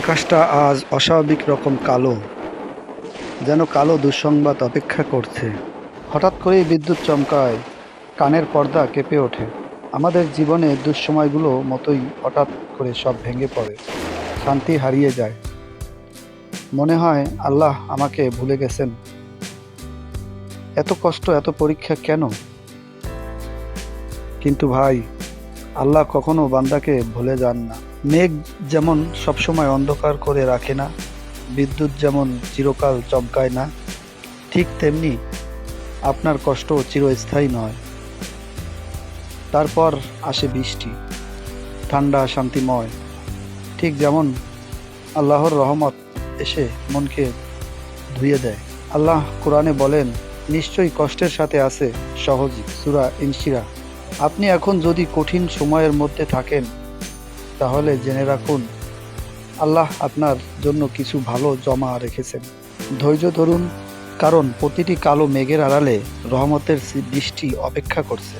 আকাশটা আজ অস্বাভাবিক রকম কালো, যেন কালো দুঃসংবাদ অপেক্ষা করছে। হঠাৎ করেই বিদ্যুৎ চমকায়, কানের পর্দা কেঁপে ওঠে। আমাদের জীবনে দুঃসময়গুলো মতোই হঠাৎ করে সব ভেঙে পড়ে, শান্তি হারিয়ে যায়। মনে হয়, আল্লাহ আমাকে ভুলে গেছেন। এত কষ্ট, এত পরীক্ষা কেন? কিন্তু ভাই আল্লাহ কখনো বান্দাকে ভুলে যান না। মেঘ যেমন সবসময় অন্ধকার করে রাখে না, বিদ্যুৎ যেমন চিরকাল চমকায় না, ঠিক তেমনি আপনার কষ্ট চিরস্থায়ী নয়। তারপর আসে বৃষ্টি, ঠান্ডা, শান্তিময়। ঠিক যেমন আল্লাহর রহমত এসে মনকে ধুয়ে দেয়। আল্লাহ কোরআনে বলেন, নিশ্চয়ই কষ্টের সাথে আছে সহজ সুরা ইনশিরা। আপনি এখন যদি কঠিন সময়ের মধ্যে থাকেন, তাহলে জেনে রাখুন, আল্লাহ আপনার জন্য কিছু ভালো জমা রেখেছেন। ধৈর্য ধরুন, কারণ প্রতিটি কালো মেঘের আড়ালে রহমতের বৃষ্টি অপেক্ষা করছে।